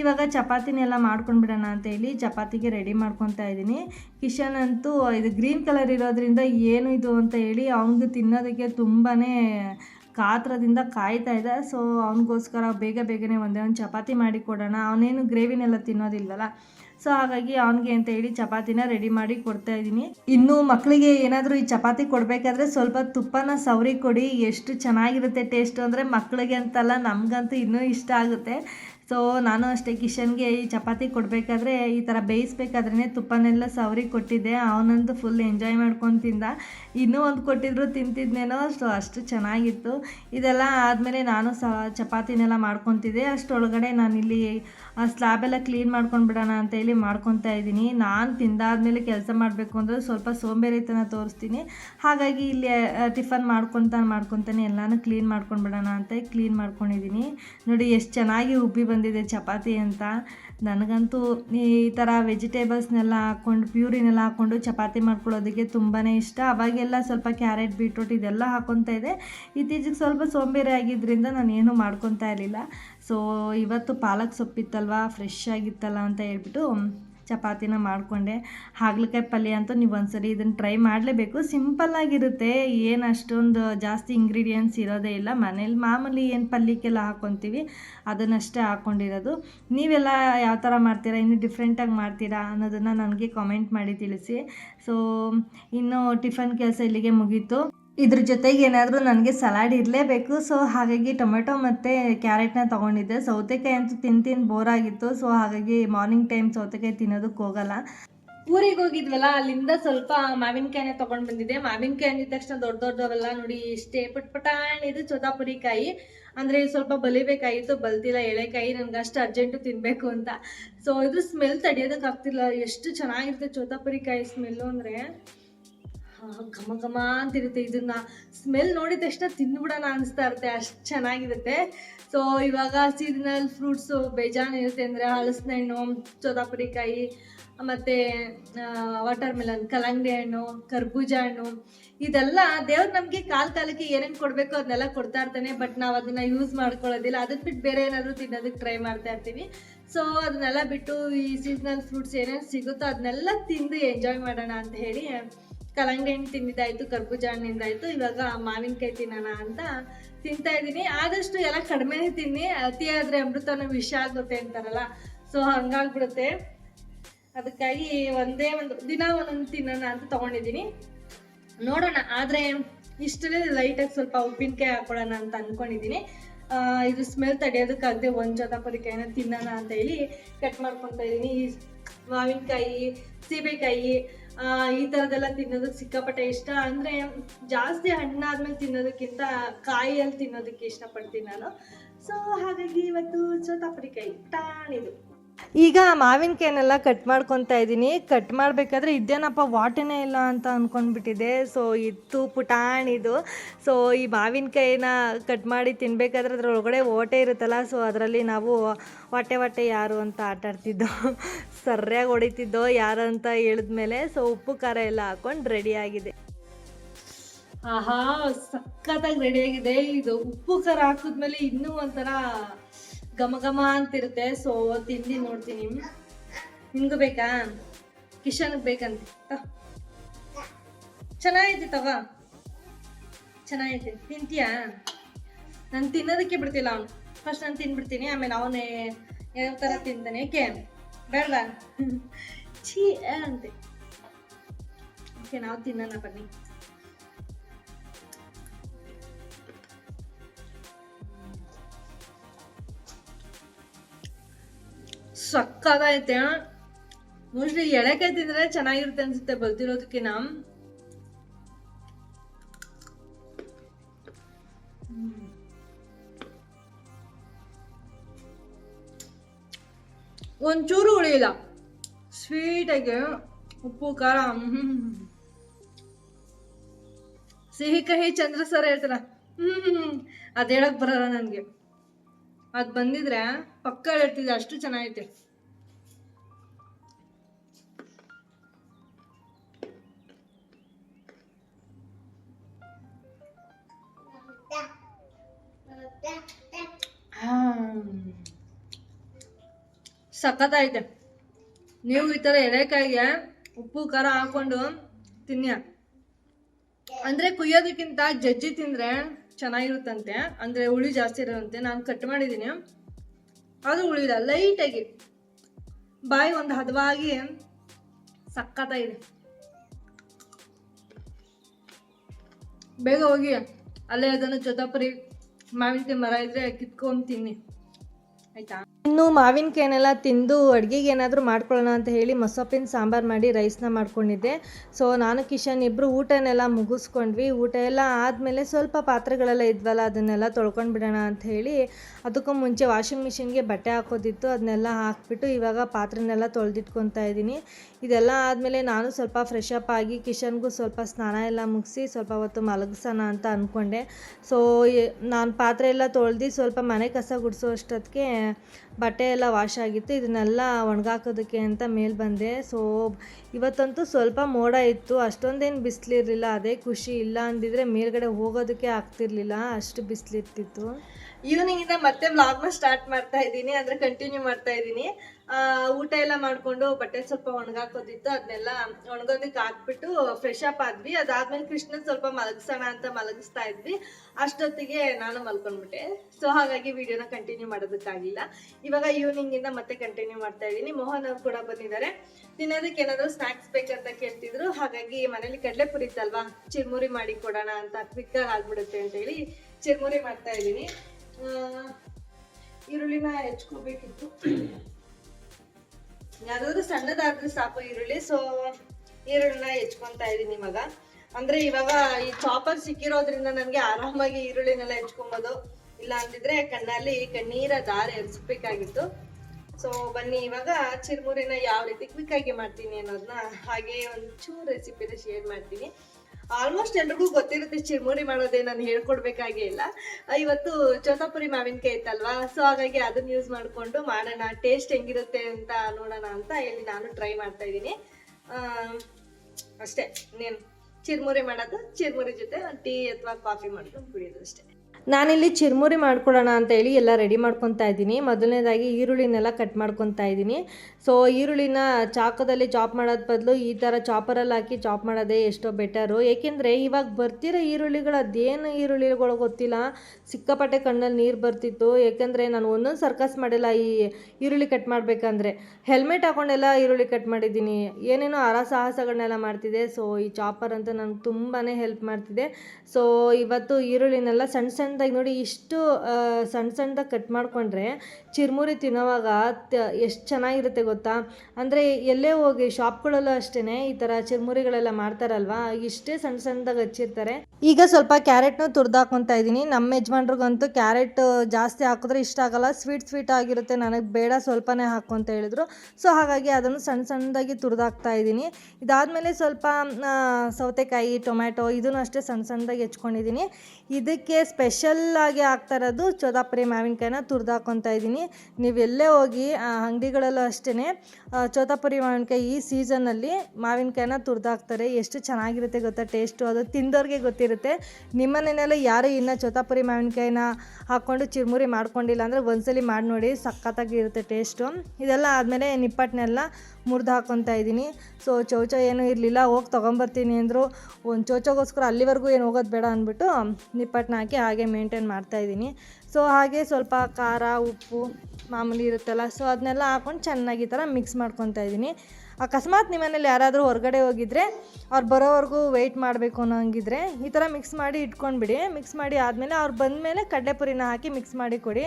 A: ಇವಾಗ ಚಪಾತಿನೆಲ್ಲ ಮಾಡ್ಕೊಂಡ್ಬಿಡೋಣ ಅಂತ ಹೇಳಿ ಚಪಾತಿಗೆ ರೆಡಿ ಮಾಡ್ಕೊತಾ ಇದ್ದೀನಿ. ಕಿಶನ್ ಅಂತೂ, ಇದು ಗ್ರೀನ್ ಕಲರ್ ಇರೋದ್ರಿಂದ ಏನು ಇದು ಅಂತ ಹೇಳಿ ಅವ್ನಿಗೆ ತಿನ್ನೋದಕ್ಕೆ ತುಂಬಾ ಕಾತ್ರದಿಂದ ಕಾಯ್ತಾ ಇದೆ ಸೊ ಅವನಿಗೋಸ್ಕರ ಬೇಗ ಬೇಗನೆ ಒಂದೇ ಒಂದು ಚಪಾತಿ ಮಾಡಿ ಕೊಡೋಣ. ಅವನೇನು ಗ್ರೇವಿನೆಲ್ಲ ತಿನ್ನೋದಿಲ್ಲಲ್ಲ ಸೊ ಹಾಗಾಗಿ ಅವನಿಗೆ ಅಂತ ಹೇಳಿ ಚಪಾತಿನ ರೆಡಿ ಮಾಡಿ ಕೊಡ್ತಾ ಇದ್ದೀನಿ. ಇನ್ನು ಮಕ್ಕಳಿಗೆ ಏನಾದರೂ ಈ ಚಪಾತಿ ಕೊಡಬೇಕಾದ್ರೆ ಸ್ವಲ್ಪ ತುಪ್ಪನ ಸವರಿ ಕೊಡಿ. ಎಷ್ಟು ಚೆನ್ನಾಗಿರುತ್ತೆ ಟೇಸ್ಟು ಅಂದರೆ ಮಕ್ಕಳಿಗೆ ಅಂತಲ್ಲ, ನಮಗಂತೂ ಇನ್ನೂ ಇಷ್ಟ ಆಗುತ್ತೆ. ಸೊ ನಾನು ಅಷ್ಟೇ ಕಿಶನ್ಗೆ ಈ ಚಪಾತಿ ಕೊಡಬೇಕಾದ್ರೆ ಈ ಥರ ಬೇಯಿಸ್ಬೇಕಾದ್ರೆ ತುಪ್ಪನೆಲ್ಲ ಸವರಿ ಕೊಟ್ಟಿದ್ದೆ. ಅವನಂತೂ ಫುಲ್ ಎಂಜಾಯ್ ಮಾಡ್ಕೊಂಡು ತಿಂದ. ಇನ್ನೂ ಒಂದು ಕೊಟ್ಟಿದ್ರು ತಿಂತಿದ್ನೇನೋ ಸೊ ಅಷ್ಟು ಚೆನ್ನಾಗಿತ್ತು. ಇದೆಲ್ಲ ಆದಮೇಲೆ ನಾನು ಸ ಚಪಾತಿನೆಲ್ಲ ಮಾಡ್ಕೊತಿದ್ದೆ. ಅಷ್ಟೊಳಗಡೆ ನಾನಿಲ್ಲಿ ಸ್ಲ್ಯಾಬೆಲ್ಲ ಕ್ಲೀನ್ ಮಾಡ್ಕೊಂಡು ಬಿಡೋಣ ಅಂತ ಹೇಳಿ ಮಾಡ್ಕೊತಾ ಇದ್ದೀನಿ. ನಾನು ತಿಂದಾದ್ಮೇಲೆ ಕೆಲಸ ಮಾಡಬೇಕು ಅಂದರೆ ಸ್ವಲ್ಪ ಸೋಂಬೇರಿತನ ತೋರಿಸ್ತೀನಿ. ಹಾಗಾಗಿ ಇಲ್ಲಿ ಟಿಫನ್ ಮಾಡ್ಕೊತ ಮಾಡ್ಕೊತಾನೆ ಎಲ್ಲನೂ ಕ್ಲೀನ್ ಮಾಡ್ಕೊಂಡು ಬಿಡೋಣ ಅಂತ ಕ್ಲೀನ್ ಮಾಡ್ಕೊಂಡಿದ್ದೀನಿ. ನೋಡಿ, ಎಷ್ಟು ಚೆನ್ನಾಗಿ ಉಬ್ಬಿ ಬಂದಿದೆ ಚಪಾತಿ ಅಂತ. ನನಗಂತೂ ಈ ಥರ ವೆಜಿಟೇಬಲ್ಸ್ನೆಲ್ಲ ಹಾಕ್ಕೊಂಡು, ಪ್ಯೂರಿನೆಲ್ಲ ಹಾಕ್ಕೊಂಡು ಚಪಾತಿ ಮಾಡ್ಕೊಳ್ಳೋದಕ್ಕೆ ತುಂಬಾ ಇಷ್ಟ. ಅವಾಗೆಲ್ಲ ಸ್ವಲ್ಪ ಕ್ಯಾರೆಟ್, ಬೀಟ್ರೂಟ್ ಇದೆಲ್ಲ ಹಾಕ್ಕೊತಾ ಇದೆ ಇತ್ತೀಚೆಗೆ ಸ್ವಲ್ಪ ಸೋಂಬೇರಿ ಆಗಿದ್ದರಿಂದ ನಾನು ಏನೂ ಮಾಡ್ಕೊತಾ ಇರಲಿಲ್ಲ. ಸೊ ಇವತ್ತು ಪಾಲಕ್ ಸೊಪ್ಪಿತ್ತಲ್ವ ಫ್ರೆಶ್ ಆಗಿತ್ತಲ್ಲ ಅಂತ ಹೇಳ್ಬಿಟ್ಟು ಚಪಾತಿನ ಮಾಡಿಕೊಂಡೆ. ಹಾಗಲಕಾಯಿ ಪಲ್ಯ ಅಂತೂ ನೀವು ಒಂದ್ಸರಿ ಇದನ್ನು ಟ್ರೈ ಮಾಡಲೇಬೇಕು. ಸಿಂಪಲ್ಲಾಗಿರುತ್ತೆ ಏನು ಅಷ್ಟೊಂದು ಜಾಸ್ತಿ ಇಂಗ್ರೀಡಿಯೆಂಟ್ಸ್ ಇರೋದೇ ಇಲ್ಲ. ಮನೇಲಿ ಮಾಮೂಲಿ ಏನು ಪಲ್ಯಕ್ಕೆಲ್ಲ ಹಾಕ್ಕೊತೀವಿ ಅದನ್ನಷ್ಟೇ ಹಾಕ್ಕೊಂಡಿರೋದು ನೀವೆಲ್ಲ ಯಾವ ಥರ ಮಾಡ್ತೀರಾ? ಇನ್ನು ಡಿಫ್ರೆಂಟಾಗಿ ಮಾಡ್ತೀರಾ ಅನ್ನೋದನ್ನು ನನಗೆ ಕಾಮೆಂಟ್ ಮಾಡಿ ತಿಳಿಸಿ. ಸೊ ಇನ್ನು ಟಿಫನ್ ಕೆಲಸ ಇಲ್ಲಿಗೆ ಮುಗೀತು. ಇದ್ರ ಜೊತೆಗೆ ಏನಾದರೂ ನನಗೆ ಸಲಾಡ್ ಇರಲೇಬೇಕು. ಸೊ ಹಾಗಾಗಿ ಟೊಮೆಟೊ ಮತ್ತು ಕ್ಯಾರೆಟ್ನ ತೊಗೊಂಡಿದ್ದೆ. ಸೌತೆಕಾಯಿ ಅಂತೂ ತಿಂದು ತಿಂದು ಬೋರ್ ಆಗಿತ್ತು. ಸೊ ಹಾಗಾಗಿ ಮಾರ್ನಿಂಗ್ ಟೈಮ್ ಸೌತೆಕಾಯಿ ತಿನ್ನೋದಕ್ಕೆ ಹೋಗಲ್ಲ. ಊರಿಗೆ ಹೋಗಿದ್ವಲ್ಲ, ಅಲ್ಲಿಂದ ಸ್ವಲ್ಪ ಮಾವಿನಕಾಯಿನ ತೊಗೊಂಡು ಬಂದಿದ್ದೆ. ಮಾವಿನಕಾಯಿ ಅಂದಿದ ತಕ್ಷಣ ದೊಡ್ಡ ದೊಡ್ಡವೆಲ್ಲ ನೋಡಿ ಇಷ್ಟೇ ಪುಟ್ ಇದು ಚೋತಾಪುರಿಕಾಯಿ. ಅಂದರೆ ಸ್ವಲ್ಪ ಬಲಿಬೇಕಾಗಿತ್ತು, ಬಲ್ತಿಲ್ಲ ಎಳೆಕಾಯಿ ನನಗೆ ಅಷ್ಟು ಅರ್ಜೆಂಟು ತಿನ್ನಬೇಕು ಅಂತ. ಸೊ ಇದು ಸ್ಮೆಲ್ ತಡಿಯೋದಕ್ಕೆ ಆಗ್ತಿಲ್ಲ ಎಷ್ಟು ಚೆನ್ನಾಗಿರುತ್ತೆ ಚೋತಾಪುರಿಕಾಯಿ ಸ್ಮೆಲ್ಲು ಅಂದರೆ. ಘಮ ಘಮ ಅಂತಿರುತ್ತೆ ಇದನ್ನ. ಸ್ಮೆಲ್ ನೋಡಿದ ತಕ್ಷಣ ತಿಂದ್ಬಿಡೋಣ ಅನಿಸ್ತಾ ಇರುತ್ತೆ, ಅಷ್ಟು ಚೆನ್ನಾಗಿರುತ್ತೆ. ಸೊ ಇವಾಗ ಸೀಸನಲ್ ಫ್ರೂಟ್ಸು ಬೇಜಾನ್ ಇರುತ್ತೆ ಅಂದರೆ ಹಲಸಿನ ಹಣ್ಣು ಚೋದಾಪುರಿಕಾಯಿ ಮತ್ತು ವಾಟರ್ ಮೆಲನ್ ಕಲ್ಲಂಗಡಿ ಹಣ್ಣು, ಕರ್ಬೂಜ ಹಣ್ಣು. ಇದೆಲ್ಲ ದೇವ್ರು ನಮಗೆ ಕಾಲ ಕಾಲಕ್ಕೆ ಏನೇನು ಕೊಡಬೇಕು ಅದನ್ನೆಲ್ಲ ಕೊಡ್ತಾ ಇರ್ತಾನೆ, ಬಟ್ ನಾವು ಅದನ್ನು ಯೂಸ್ ಮಾಡ್ಕೊಳ್ಳೋದಿಲ್ಲ. ಅದಕ್ಕೆ ಬಿಟ್ಟು ಬೇರೆ ಏನಾದರೂ ತಿನ್ನೋದಕ್ಕೆ ಟ್ರೈ ಮಾಡ್ತಾ ಇರ್ತೀವಿ. ಸೊ ಅದನ್ನೆಲ್ಲ ಬಿಟ್ಟು ಈ ಸೀಸನಲ್ ಫ್ರೂಟ್ಸ್ ಏನೇನು ಸಿಗುತ್ತೋ ಅದನ್ನೆಲ್ಲ ತಿಂದು ಎಂಜಾಯ್ ಮಾಡೋಣ ಅಂತ ಹೇಳಿ ಕಲ್ಲಂಗಡಿ ಹಣ್ಣು ತಿಂದಿದ್ದಾಯ್ತು ಕರ್ಬೂಜ ಹಣ್ಣಿಂದಾಯ್ತು ಇವಾಗ ಮಾವಿನಕಾಯಿ ತಿನ್ನೋಣ ಅಂತ ತಿಂತಾ ಇದ್ದೀನಿ. ಆದಷ್ಟು ಎಲ್ಲ ಕಡಿಮೆನೇ ತಿನ್ನಿ. ಅತಿ ಆದ್ರೆ ಅಮೃತನ ವಿಷ ಆಗುತ್ತೆ ಅಂತಾರಲ್ಲ ಸೊ ಹಂಗಾಗ್ಬಿಡುತ್ತೆ. ಅದಕ್ಕಾಗಿ ಒಂದೇ ಒಂದು ದಿನ ಒಂದೊಂದು ತಿನ್ನೋಣ ಅಂತ ತಗೊಂಡಿದ್ದೀನಿ. ನೋಡೋಣ, ಆದರೆ ಇಷ್ಟಲ್ಲೇ ಲೈಟಾಗಿ ಸ್ವಲ್ಪ ಉಪ್ಪಿನಕಾಯಿ ಹಾಕೊಳ್ಳೋಣ ಅಂತ ಅಂದ್ಕೊಂಡಿದ್ದೀನಿ ಇದು ಸ್ಮೆಲ್ ತಡೆಯೋದಕ್ಕಾಗದೆ ಒಂದು ಜೊತಾಪರಿಕಾಯಿನ ತಿನ್ನೋಣ ಅಂತ ಹೇಳಿ ಕಟ್ ಮಾಡ್ಕೊತಾ ಇದ್ದೀನಿ. ಮಾವಿನಕಾಯಿ, ಸೀಬೆಕಾಯಿ ಈ ಥರದ್ದೆಲ್ಲ ತಿನ್ನೋದಕ್ಕೆ ಸಿಕ್ಕಾಪಟ್ಟೆ ಇಷ್ಟ. ಅಂದರೆ ಜಾಸ್ತಿ ಹಣ್ಣಾದ್ಮೇಲೆ ತಿನ್ನೋದಕ್ಕಿಂತ ಕಾಯಿಯಲ್ಲಿ ತಿನ್ನೋದಕ್ಕೆ ಇಷ್ಟಪಡ್ತೀನಿ ನಾನು. ಸೊ ಹಾಗಾಗಿ ಇವತ್ತು ಚೋತಾಪರಿಕಾಯಿ ಟಾಣಿದು ಈಗ ಮಾವಿನಕಾಯಿನೆಲ್ಲ ಕಟ್ ಮಾಡ್ಕೊತಾ ಇದ್ದೀನಿ. ಕಟ್ ಮಾಡಬೇಕಾದ್ರೆ ಇದೇನಪ್ಪ ವಾಟನೇ ಇಲ್ಲ ಅಂತ ಅಂದ್ಕೊಂಡ್ಬಿಟ್ಟಿದೆ ಸೊ ಇತ್ತು ಪುಟಾಣಿದು ಸೊ ಈ ಮಾವಿನಕಾಯಿನ ಕಟ್ ಮಾಡಿ ತಿನ್ಬೇಕಾದ್ರೆ ಅದ್ರೊಳಗಡೆ ಓಟೆ ಇರುತ್ತಲ್ಲ ಸೊ ಅದರಲ್ಲಿ ನಾವು ಹೊಟ್ಟೆ ಹೊಟ್ಟೆ ಯಾರು ಅಂತ ಆಟ ಆಡ್ತಿದ್ದೋ, ಸರಿಯಾಗಿ ಹೊಡಿತಿದ್ದೋ ಯಾರು ಅಂತ ಹೇಳಿದ್ಮೇಲೆ ಸೊ ಉಪ್ಪು, ಖಾರ ಎಲ್ಲ ಹಾಕೊಂಡು ರೆಡಿಯಾಗಿದೆ ಆಹಾ, ಸಖತ್ತಾಗಿ ರೆಡಿಯಾಗಿದೆ ಇದು ಉಪ್ಪು, ಖಾರ ಹಾಕಿದ್ಮೇಲೆ ಇನ್ನೂ ಒಂಥರ ಘಮ ಘಮ ಅಂತಿರುತ್ತೆ. ಸೊ ತಿಂದು ನೋಡ್ತೀನಿ ನಿಮ್ಗೂ. ಬೇಕಾ? ಕಿಶನ್ಗೆ ಬೇಕಂತ. ಚೆನ್ನಾಗೈತಿ ತವ. ಚೆನ್ನಾಗೈತಿ. ತಿಂತೀಯಾ? ನಾನು ತಿನ್ನೋದಕ್ಕೆ ಬಿಡ್ತಿಲ್ಲ ಅವನು. ಫಸ್ಟ್ ನಾನು ತಿನ್ಬಿಡ್ತೀನಿ, ಆಮೇಲೆ ಅವನೇ ಯಾವ ಥರ ತಿಂತಾನೆ. ಏಕೆ ಬೇಡವಾ? [LAUGHS] ಛೀ, ಅಂತೆ. ಓಕೆ, ನಾವು ತಿನ್ನೋಣ ಬನ್ನಿ. ಸಕ್ಕದಾಗೈತೆ ಮೋಸ್ಟ್ಲಿ ಎಳೆಕಾಯಿ ತಿಂದ್ರೆ ಚೆನ್ನಾಗಿರುತ್ತೆ ಅನ್ಸುತ್ತೆ ಬಲ್ತಿರೋದಕ್ಕಿನ ಒಂಚೂರು ಉಳಿಯಿಲ್ಲ ಸ್ವೀಟಾಗಿ ಉಪ್ಪು, ಖಾರ. ಸಿಹಿ ಕಹಿ ಚಂದ್ರ ಸರ್ ಹೇಳ್ತಾರ. ಹ್ಮ್. ಅದ್ ಹೇಳಕ್ ಬರಲ್ಲ ನನ್ಗೆ. ಅದ್ ಬಂದಿದ್ರೆ ಪಕ್ಕ ಹೇಳ್ತಿದ್ದೆ ಅಷ್ಟು ಚೆನ್ನಾಗೈತೆ ಐತೆ ನೀವು ಈ ಥರ ಎಳೆಕಾಯಿಗೆ ಉಪ್ಪು, ಖಾರ ಹಾಕೊಂಡು ತಿನ್ನಿ. ಅಂದ್ರೆ ಕುಯ್ಯೋದಕ್ಕಿಂತ ಜಜ್ಜಿ ತಿಂದ್ರೆ ಚೆನ್ನಾಗಿರುತ್ತಂತೆ. ಅಂದ್ರೆ ಹುಳಿ ಜಾಸ್ತಿ ಇರೋದಂತೆ. ನಾನು ಕಟ್ ಮಾಡಿದ್ದೀನಿ ಅದು ಉಳಿದ ಲೈಟಾಗಿ ಬಾಯಿ ಒಂದು ಹದವಾಗಿ ಸಕ್ಕತ್ತ ಇದೆ ಬೇಗ ಹೋಗಿ ಅಲ್ಲೇ ಅದನ್ನು ಜೊತಾಪರಿ ಮಾವಿನಕಾಯಿ ಮರ ಇದ್ರೆ ಕಿತ್ಕೊಂಡು ತಿನ್ನಿ. ಆಯ್ತಾ? ಇನ್ನು ಮಾವಿನಕಾಯಿನೆಲ್ಲ ತಿಂದು ಅಡುಗೆಗೆ ಏನಾದರೂ ಮಾಡ್ಕೊಳ್ಳೋಣ ಅಂತ ಹೇಳಿ ಮೊಸಪ್ಪಿನ ಸಾಂಬಾರು ಮಾಡಿ ರೈಸ್ನ ಮಾಡ್ಕೊಂಡಿದ್ದೆ. ಸೊ ನಾನು, ಕಿಶನ್ ಇಬ್ಬರು ಊಟನೆಲ್ಲ ಮುಗಿಸ್ಕೊಂಡ್ವಿ. ಊಟ ಎಲ್ಲ ಆದಮೇಲೆ ಸ್ವಲ್ಪ ಪಾತ್ರೆಗಳೆಲ್ಲ ಇದ್ವಲ್ಲ, ಅದನ್ನೆಲ್ಲ ತೊಳ್ಕೊಂಡು ಬಿಡೋಣ ಅಂತ ಹೇಳಿ ಅದಕ್ಕೂ ಮುಂಚೆ ವಾಷಿಂಗ್ ಮಿಷಿನ್ಗೆ ಬಟ್ಟೆ ಹಾಕೋದಿತ್ತು, ಅದನ್ನೆಲ್ಲ ಹಾಕ್ಬಿಟ್ಟು ಇವಾಗ ಪಾತ್ರೆನೆಲ್ಲ ತೊಳೆದಿಟ್ಕೊತಾ ಇದ್ದೀನಿ. ಇದೆಲ್ಲ ಆದಮೇಲೆ ನಾನು ಸ್ವಲ್ಪ ಫ್ರೆಶ್ ಅಪ್ ಆಗಿ ಕಿಶನ್ಗೂ ಸ್ವಲ್ಪ ಸ್ನಾನ ಎಲ್ಲ ಮುಗಿಸಿ ಸ್ವಲ್ಪ ಹೊತ್ತು ಮಲಗಿಸೋಣ ಅಂತ ಅಂದ್ಕೊಂಡೆ ಸೊ ನಾನು ಪಾತ್ರೆ ಎಲ್ಲ ತೊಳೆದು ಸ್ವಲ್ಪ ಮನೆ ಕಸ ಗುಡಿಸೋ ಅಷ್ಟೊತ್ತಿಗೆ ಬಟ್ಟೆ ಎಲ್ಲ ವಾಶ್ ಆಗಿತ್ತು. ಇದನ್ನೆಲ್ಲ ಒಣಗಾಕೋದಕ್ಕೆ ಅಂತ ಮೇಲೆ ಬಂದೆ. ಸೊ ಇವತ್ತಂತೂ ಸ್ವಲ್ಪ ಮೋಡ ಇತ್ತು. ಅಷ್ಟೊಂದೇನು ಬಿಸಿಲಿರಲಿಲ್ಲ. ಅದೇ ಖುಷಿ. ಇಲ್ಲ ಅಂದಿದ್ರೆ ಮೇಲ್ಗಡೆ ಹೋಗೋದಕ್ಕೆ ಆಗ್ತಿರ್ಲಿಲ್ಲ. ಅಷ್ಟು ಬಿಸಿಲಿರ್ತಿತ್ತು. ಈವ್ನಿಂಗಿಂದ ಮತ್ತೆ ವ್ಲಾಗ್ನ ಸ್ಟಾರ್ಟ್ ಮಾಡ್ತಾ ಇದ್ದೀನಿ, ಅಂದ್ರೆ ಕಂಟಿನ್ಯೂ ಮಾಡ್ತಾ ಇದ್ದೀನಿ. ಊಟ ಎಲ್ಲ ಮಾಡ್ಕೊಂಡು ಬಟ್ಟೆ ಸ್ವಲ್ಪ ಒಣಗಾಕೋದಿತ್ತು, ಅದನ್ನೆಲ್ಲ ಒಣಗೋದಕ್ಕೆ ಹಾಕ್ಬಿಟ್ಟು ಫ್ರೆಶ್ ಅಪ್ ಆದ್ವಿ. ಅದಾದ್ಮೇಲೆ ಕೃಷ್ಣ ಸ್ವಲ್ಪ ಮಲಗಿಸೋಣ ಅಂತ ಮಲಗಿಸ್ತಾ ಇದ್ವಿ. ಅಷ್ಟೊತ್ತಿಗೆ ನಾನು ಮಲ್ಕೊಂಡ್ಬಿಟ್ಟೆ. ಸೊ ಹಾಗಾಗಿ ವಿಡಿಯೋನ ಕಂಟಿನ್ಯೂ ಮಾಡೋದಕ್ಕಾಗಿಲ್ಲ. ಇವಾಗ ಈವ್ನಿಂಗ್ ಇಂದ ಮತ್ತೆ ಕಂಟಿನ್ಯೂ ಮಾಡ್ತಾ ಇದ್ದೀನಿ. ಮೋಹನ್ ಅವ್ರು ಕೂಡ ಬಂದಿದ್ದಾರೆ. ತಿನ್ನೋದಕ್ಕೆ ಏನಾದ್ರು ಸ್ನಾಕ್ಸ್ ಬೇಕಂತ ಕೇಳ್ತಿದ್ರು. ಹಾಗಾಗಿ ಮನೇಲಿ ಕಡಲೆ ಪುರಿತಲ್ವಾ ಚಿರ್ಮುರಿ ಮಾಡಿ ಕೊಡೋಣ ಅಂತ ಕ್ವಿಕ್ ಆಗಿ ಆಗ್ಬಿಡುತ್ತೆ ಅಂತ ಹೇಳಿ ಚಿರ್ಮುರಿ ಮಾಡ್ತಾ ಇದ್ದೀನಿ. ಈರುಳ್ಳಿನ ಹೆಚ್ಕೋಬೇಕಿತ್ತು. ಯಾವ್ದಾದ್ರು ಸಣ್ಣದಾದ್ರೆ ಸಾಕು ಈರುಳ್ಳಿ. ಸೊ ಈರುಳ್ಳಿನ ಹೆಚ್ಕೊಂತ ಇದೀನಿ ಇವಾಗ. ಅಂದ್ರೆ ಇವಾಗ ಈ ಚಾಪರ್ ಸಿಕ್ಕಿರೋದ್ರಿಂದ ನನಗೆ ಆರಾಮಾಗಿ ಈರುಳ್ಳಿನೆಲ್ಲ ಹೆಚ್ಕೊಬೋದು. ಇಲ್ಲ ಅಂದಿದ್ರೆ ಕಣ್ಣಲ್ಲಿ ಕಣ್ಣೀರ ದಾರಿ ಎರ್ಸ್ಬೇಕಾಗಿತ್ತು. ಸೊ ಬನ್ನಿ, ಇವಾಗ ಚಿರುಮುರಿನ ಯಾವ ರೀತಿ ಕ್ವಿಕ್ ಆಗಿ ಮಾಡ್ತೀನಿ ಅನ್ನೋದನ್ನ ಹಾಗೆ ಒಂಚೂರು ರೆಸಿಪಿನ ಶೇರ್ ಮಾಡ್ತೀನಿ. ಆಲ್ಮೋಸ್ಟ್ ಎಲ್ರಿಗೂ ಗೊತ್ತಿರುತ್ತೆ ಚಿರ್ಮುರಿ ಮಾಡೋದೇ ನಾನು ಹೇಳ್ಕೊಡ್ಬೇಕಾಗೇ ಇಲ್ಲ. ಇವತ್ತು ಚೋತಾಪುರಿ ಮಾವಿನಕಾಯಿ ಇತ್ತಲ್ವಾ? ಸೊ ಹಾಗಾಗಿ ಅದನ್ನ ಯೂಸ್ ಮಾಡಿಕೊಂಡು ಮಾಡೋಣ ಟೇಸ್ಟ್ ಹೆಂಗಿರುತ್ತೆ ಅಂತ ನೋಡೋಣ ಅಂತ ಹೇಳಿ ನಾನು ಟ್ರೈ ಮಾಡ್ತಾ ಇದ್ದೀನಿ. ಅಷ್ಟೇ ನೀನು ಚಿರ್ಮುರಿ ಮಾಡೋದು, ಚಿರ್ಮುರಿ ಜೊತೆ ಟೀ ಅಥವಾ ಕಾಫಿ ಮಾಡ್ಕೊಂಡು ಕುಡಿಯೋದು ಅಷ್ಟೇ. ನಾನಿಲ್ಲಿ ಚಿರ್ಮುರಿ ಮಾಡ್ಕೊಳ್ಳೋಣ ಅಂತ ಹೇಳಿ ಎಲ್ಲ ರೆಡಿ ಮಾಡ್ಕೊತಾ ಇದ್ದೀನಿ. ಮೊದಲನೇದಾಗಿ ಈರುಳ್ಳಿನೆಲ್ಲ ಕಟ್ ಮಾಡ್ಕೊತಾ ಇದ್ದೀನಿ. ಸೊ ಈರುಳ್ಳಿನ ಚಾಕದಲ್ಲಿ ಚಾಪ್ ಮಾಡೋದ್ ಬದಲು ಈ ಥರ ಚಾಪರಲ್ಲಿ ಹಾಕಿ ಚಾಪ್ ಮಾಡೋದೇ ಎಷ್ಟೋ ಬೆಟರು ಏಕೆಂದರೆ ಇವಾಗ ಬರ್ತಿರೋ ಈರುಳ್ಳಿಗಳು ಅದೇನು ಈರುಳ್ಳಿಗಳು ಗೊತ್ತಿಲ್ಲ. ಸಿಕ್ಕಾಪಟ್ಟೆ ಕಣ್ಣಲ್ಲಿ ನೀರು ಬರ್ತಿತ್ತು. ಏಕೆಂದರೆ ನಾನು ಒಂದೊಂದು ಸರ್ಕಸ್ ಮಾಡಿಲ್ಲ ಈ ಈರುಳ್ಳಿ ಕಟ್ ಮಾಡಬೇಕಂದ್ರೆ. ಹೆಲ್ಮೆಟ್ ಹಾಕೊಂಡೆಲ್ಲ ಈರುಳ್ಳಿ ಕಟ್ ಮಾಡಿದ್ದೀನಿ. ಏನೇನೋ ಸಾಹಸಗಳನ್ನೆಲ್ಲ ಮಾಡ್ತಿದೆ. ಸೊ ಈ ಚಾಪರ್ ಅಂತ ನನಗೆ ತುಂಬಾ ಹೆಲ್ಪ್ ಮಾಡ್ತಿದೆ. ಸೊ ಇವತ್ತು ಈರುಳ್ಳಿನೆಲ್ಲ ಸಣ್ಣ ಸಣ್ಣ ಸಣ್ಣದಾಗಿ ನೋಡಿ ಇಷ್ಟು ಸಣ್ಣ ಸಣ್ಣದಾಗಿ ಕಟ್ ಮಾಡಿಕೊಂಡ್ರೆ ಚಿರ್ಮುರಿ ತಿನ್ನೋವಾಗ ಎಷ್ಟು ಚೆನ್ನಾಗಿರುತ್ತೆ ಗೊತ್ತಾ? ಅಂದರೆ ಎಲ್ಲೇ ಹೋಗಿ ಶಾಪ್ಗಳಲ್ಲೂ ಅಷ್ಟೇ ಈ ಥರ ಚಿರ್ಮುರಿಗಳೆಲ್ಲ ಮಾಡ್ತಾರಲ್ವಾ? ಇಷ್ಟೇ ಸಣ್ಣ ಸಣ್ಣದಾಗಿ ಹಚ್ಚಿರ್ತಾರೆ. ಈಗ ಸ್ವಲ್ಪ ಕ್ಯಾರೆಟ್ನು ತುರ್ದು ಹಾಕೊತಾ ಇದ್ದೀನಿ. ನಮ್ಮ ಯಜಮಾನ್ರಿಗಂತೂ ಕ್ಯಾರೆಟ್ ಜಾಸ್ತಿ ಹಾಕಿದ್ರೆ ಇಷ್ಟ ಆಗಲ್ಲ. ಸ್ವೀಟ್ ಸ್ವೀಟ್ ಆಗಿರುತ್ತೆ. ನನಗೆ ಬೇಡ ಸ್ವಲ್ಪನೇ ಹಾಕು ಅಂತ ಹೇಳಿದ್ರು. ಸೊ ಹಾಗಾಗಿ ಅದನ್ನು ಸಣ್ಣ ಸಣ್ಣದಾಗಿ ತುರ್ದು ಹಾಕ್ತಾ ಇದ್ದೀನಿ. ಇದಾದಮೇಲೆ ಸ್ವಲ್ಪ ಸೌತೆಕಾಯಿ, ಟೊಮ್ಯಾಟೊ ಇದನ್ನು ಅಷ್ಟೇ ಸಣ್ಣ ಸಣ್ಣದಾಗಿ ಹೆಚ್ಕೊಂಡಿದ್ದೀನಿ. ಇದಕ್ಕೆ ಸ್ಪೆಷಲ್ ಆಗಿ ಹಾಕ್ತಾ ಇರೋದು ಚೋದಾಪುರಿ ಮಾವಿನಕಾಯಿನ ತುರ್ದು ಹಾಕ್ಕೊತಾ ಇದ್ದೀನಿ. ನೀವೆಲ್ಲೇ ಹೋಗಿ ಆ, ಅಂಗಡಿಗಳಲ್ಲೂ ಅಷ್ಟೇ ಚೋತಾಪುರಿ ಮಾವಿನಕಾಯಿ ಈ ಸೀಸನಲ್ಲಿ ಮಾವಿನಕಾಯಿನ ತುರಿದು ಹಾಕ್ತಾರೆ ಎಷ್ಟು ಚೆನ್ನಾಗಿರುತ್ತೆ ಗೊತ್ತಾ ಟೇಸ್ಟು ಅದು ತಿಂದವ್ರಿಗೆ ಗೊತ್ತಿರುತ್ತೆ. ನಿಮ್ಮನೆಯಲ್ಲ ಯಾರೂ ಇನ್ನೂ ಚೋತಾಪುರಿ ಮಾವಿನಕಾಯಿನ ಹಾಕ್ಕೊಂಡು ಚಿರುಮುರಿ ಮಾಡ್ಕೊಂಡಿಲ್ಲ ಅಂದರೆ ಒಂದ್ಸಲಿ ಮಾಡಿ ನೋಡಿ ಸಖತ್ತಾಗಿರುತ್ತೆ ಟೇಸ್ಟು ಇದೆಲ್ಲ ಆದಮೇಲೆ ನಿಪ್ಪಟ್ಟನ್ನೆಲ್ಲ ಮುರಿದು ಹಾಕ್ಕೊತಾ ಇದ್ದೀನಿ. ಸೊ ಚೌಚ ಏನೂ ಇರಲಿಲ್ಲ. ಹೋಗಿ ತೊಗೊಂಬರ್ತೀನಿ ಅಂದರು. ಒಂದು ಚೌಚಗೋಸ್ಕರ ಅಲ್ಲಿವರೆಗೂ ಏನು ಹೋಗೋದು ಬೇಡ ಅಂದ್ಬಿಟ್ಟು ನಿಪ್ಪಟ್ಟನ್ನ ಹಾಕಿ ಹಾಗೆ ಮೇಂಟೈನ್ ಮಾಡ್ತಾಯಿದ್ದೀನಿ ಸೊ ಹಾಗೆ ಸ್ವಲ್ಪ ಖಾರ, ಉಪ್ಪು ಮಾಮೂಲಿ ಇರುತ್ತಲ್ಲ ಸೊ ಅದನ್ನೆಲ್ಲ ಹಾಕೊಂಡು ಚೆನ್ನಾಗಿ ಈ ಥರ ಮಿಕ್ಸ್ ಮಾಡ್ಕೊತಾ ಇದ್ದೀನಿ. ಅಕಸ್ಮಾತ್ ನಿಮ್ಮ ಮನೇಲಿ ಯಾರಾದರೂ ಹೊರಗಡೆ ಹೋಗಿದ್ರೆ ಅವ್ರು ಬರೋವರೆಗೂ ವೆಯ್ಟ್ ಮಾಡಬೇಕು ಅನ್ನೋಂಗಿದ್ರೆ ಈ ಥರ ಮಿಕ್ಸ್ ಮಾಡಿ ಇಟ್ಕೊಂಡ್ಬಿಡಿ. ಮಿಕ್ಸ್ ಮಾಡಿ ಆದಮೇಲೆ ಅವ್ರು ಬಂದಮೇಲೆ ಕಡಲೆಪುರಿನ ಹಾಕಿ ಮಿಕ್ಸ್ ಮಾಡಿ ಕೊಡಿ.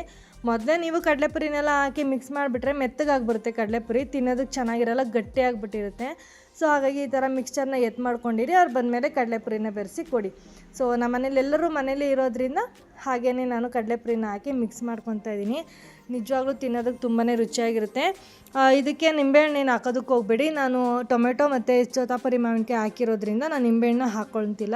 A: ಮೊದಲೇ ನೀವು ಕಡಲೆಪುರಿನೆಲ್ಲ ಹಾಕಿ ಮಿಕ್ಸ್ ಮಾಡಿಬಿಟ್ರೆ ಮೆತ್ತಗಾಗ್ಬಿಡುತ್ತೆ ಕಡಲೆಪುರಿ. ತಿನ್ನೋದಕ್ಕೆ ಚೆನ್ನಾಗಿರಲ್ಲ, ಗಟ್ಟಿಯಾಗ್ಬಿಟ್ಟಿರುತ್ತೆ. ಸೊ ಹಾಗಾಗಿ ಈ ಥರ ಮಿಕ್ಸ್ಚರ್ನ ಎತ್ತು ಮಾಡ್ಕೊಂಡಿರಿ, ಅವ್ರು ಬಂದಮೇಲೆ ಕಡಲೆಪುರಿನ ಬೆರೆಸಿ ಕೊಡಿ. ಸೊ ನಮ್ಮ ಮನೇಲಿ ಮನೇಲಿ ಇರೋದ್ರಿಂದ ಹಾಗೇ ನಾನು ಕಡಲೆಪುರಿನ ಹಾಕಿ ಮಿಕ್ಸ್ ಮಾಡ್ಕೊತಾ ಇದ್ದೀನಿ. ನಿಜವಾಗ್ಲೂ ತಿನ್ನೋದಕ್ಕೆ ತುಂಬಾ ರುಚಿಯಾಗಿರುತ್ತೆ. ಇದಕ್ಕೆ ನಿಂಬೆಹಣ್ಣೇನು ಹಾಕೋದಕ್ಕೆ ಹೋಗಬೇಡಿ. ನಾನು ಟೊಮೆಟೊ ಮತ್ತು ಚೋತಾಪುರಿ ಮಾವಿನಕಾಯಿ ಹಾಕಿರೋದ್ರಿಂದ ನಾನು ನಿಂಬೆಹಣ್ಣು ಹಾಕ್ಕೊಳ್ತಿಲ್ಲ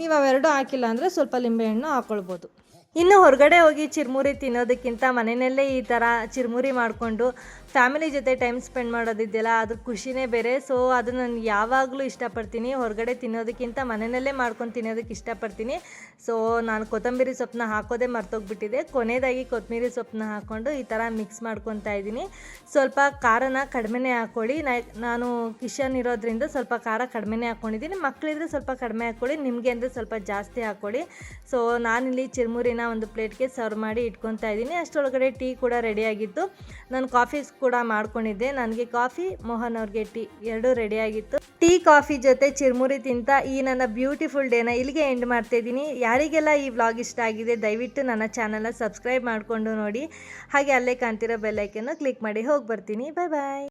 A: ನೀವು ಅವೆರಡೂ ಹಾಕಿಲ್ಲ ಅಂದರೆ ಸ್ವಲ್ಪ ನಿಂಬೆಹಣ್ಣು ಹಾಕ್ಕೊಳ್ಬೋದು ಇನ್ನು ಹೊರಗಡೆ ಹೋಗಿ ಚಿರುಮುರಿ ತಿನ್ನೋದಕ್ಕಿಂತ ಮನೆಯಲ್ಲೇ ಈ ಥರ ಚಿರುಮುರಿ ಮಾಡಿಕೊಂಡು ಫ್ಯಾಮಿಲಿ ಜೊತೆ ಟೈಮ್ ಸ್ಪೆಂಡ್ ಮಾಡೋದಿದ್ದೆಲ್ಲ ಅದ್ರ ಖುಷಿನೇ ಬೇರೆ. ಸೊ ಅದು ನಾನು ಯಾವಾಗಲೂ ಇಷ್ಟಪಡ್ತೀನಿ. ಹೊರಗಡೆ ತಿನ್ನೋದಕ್ಕಿಂತ ಮನೆಯಲ್ಲೇ ಮಾಡ್ಕೊಂಡು ತಿನ್ನೋದಕ್ಕೆ ಇಷ್ಟಪಡ್ತೀನಿ. ಸೊ ನಾನು ಕೊತ್ತಂಬರಿ ಸೊಪ್ಪನ್ನ ಹಾಕೋದೇ ಮರ್ತೋಗ್ಬಿಟ್ಟಿದೆ. ಕೊನೆಯದಾಗಿ ಕೊತ್ತಂಬರಿ ಸೊಪ್ಪನ್ನ ಹಾಕ್ಕೊಂಡು ಈ ಥರ ಮಿಕ್ಸ್ ಮಾಡ್ಕೊತಾ ಇದ್ದೀನಿ. ಸ್ವಲ್ಪ ಖಾರನ ಕಡಿಮೆನೇ ಹಾಕ್ಕೊಳ್ಳಿ ನಾನು ಕಿಶನ್ ಇರೋದ್ರಿಂದ ಸ್ವಲ್ಪ ಖಾರ ಕಡಿಮೆನೇ ಹಾಕ್ಕೊಂಡಿದ್ದೀನಿ ಮಕ್ಕಳಿದ್ರೆ ಸ್ವಲ್ಪ ಕಡಿಮೆ ಹಾಕ್ಕೊಳ್ಳಿ ನಿಮಗೆ ಅಂದರೆ ಸ್ವಲ್ಪ ಜಾಸ್ತಿ ಹಾಕ್ಕೊಳ್ಳಿ ಸೊ ನಾನಿಲ್ಲಿ ಚಿರ್ಮುರಿನ ಒಂದು ಪ್ಲೇಟ್ಗೆ ಸರ್ವ್ ಮಾಡಿ ಇಟ್ಕೊತಾ ಇದ್ದೀನಿ. ಅಷ್ಟರೊಳಗಡೆ ಟೀ ಕೂಡ ರೆಡಿಯಾಗಿತ್ತು ನಾನು ಕಾಫಿ ಕೂಡ ಮಾಡ್ಕೊಂಡಿದ್ದೆ. ನನಗೆ ಕಾಫಿ, ಮೋಹನ್ ಅವ್ರಿಗೆ ಟೀ ಎರಡೂ ರೆಡಿಯಾಗಿತ್ತು ಟೀ, ಕಾಫಿ ಜೊತೆ ಚಿರ್ಮುರಿ ತಿಂತ ಈ ನನ್ನ ಬ್ಯೂಟಿಫುಲ್ ಡೇನ ಇಲ್ಲಿಗೆ ಎಂಡ್ ಮಾಡ್ತಾ ಇದ್ದೀನಿ. ಯಾರಿಗೆಲ್ಲ ಈ ವ್ಲಾಗ್ ಇಷ್ಟ ಆಗಿದೆ, ದಯವಿಟ್ಟು ನನ್ನ ಚಾನಲ್ನ ಸಬ್ಸ್ಕ್ರೈಬ್ ಮಾಡಿಕೊಂಡು ನೋಡಿ. ಹಾಗೆ ಅಲ್ಲೇ ಕಾಣ್ತಿರೋ ಬೆಲ್ಲೈಕನ್ನು ಕ್ಲಿಕ್ ಮಾಡಿ ಹೋಗಿ ಬರ್ತೀನಿ ಬಾಯ್ ಬಾಯ್